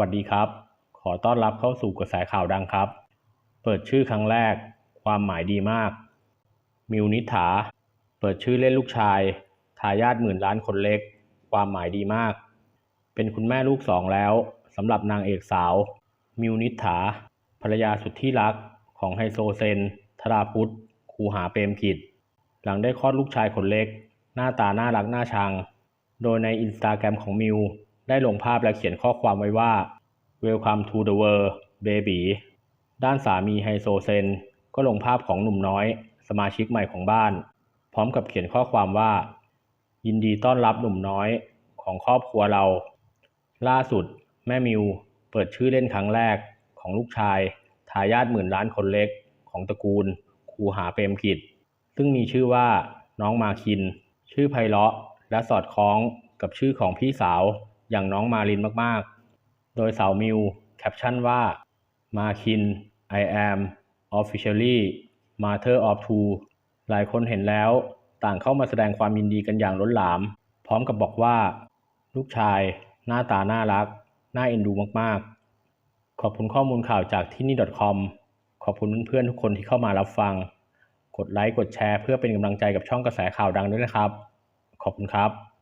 วัสดีครับ ขอต้อนรับเข้าสู่กระแสข่าวดังครับ เปิดชื่อครั้งแรก ความหมายดีมาก มิวนิษฐา เปิดชื่อเล่นลูกชาย ทายาทหมื่นล้านคนเล็ก ความหมายดีมาก เป็นคุณแม่ลูกสองแล้วสำหรับนางเอกสาว มิวนิษฐา ภรรยาสุดที่รักของไฮโซเซนธราพุทธคูหาเปรมกิจ หลังได้คลอดลูกชายคนเล็ก หน้าตาน่ารักน่าชัง โดยในอินสตาแกรมของมิว ได้ลงภาพและเขียนข้อความไว้ว่า Welcome to the world baby ด้านสามีไฮโซเซน ก็ลงภาพของหนุ่มน้อย สมาชิกใหม่ของบ้าน พร้อมกับเขียนข้อความว่า ยินดีต้อนรับหนุ่มน้อยของครอบครัวเรา ล่าสุด แม่มิวเปิดชื่อเล่นครั้งแรกของลูกชายทายาทหมื่นล้านคนเล็กของตระกูลครูหาเปรมกิจ ซึ่งมีชื่อว่าน้องมาคิน ชื่อไพเราะและสอดคล้องกับชื่อของพี่สาว อย่างน้องมาลินมากๆ โดยสาวมิวแคปชั่นว่ามาคิน I am officially mother of two หลายคนเห็นแล้วต่างเข้ามาแสดงความยินดีกันอย่างล้นหลาม พร้อมกับบอกว่า ลูกชาย หน้าตาน่ารัก น่าเอ็นดูมากๆ ขอบคุณข้อมูลข่าวจากที่นี่ .com ขอบคุณเพื่อนๆทุกคนที่เข้ามารับฟัง กดไลค์กดแชร์เพื่อเป็นกำลังใจกับช่องกระแสข่าวดังด้วยนะครับ ขอบคุณครับ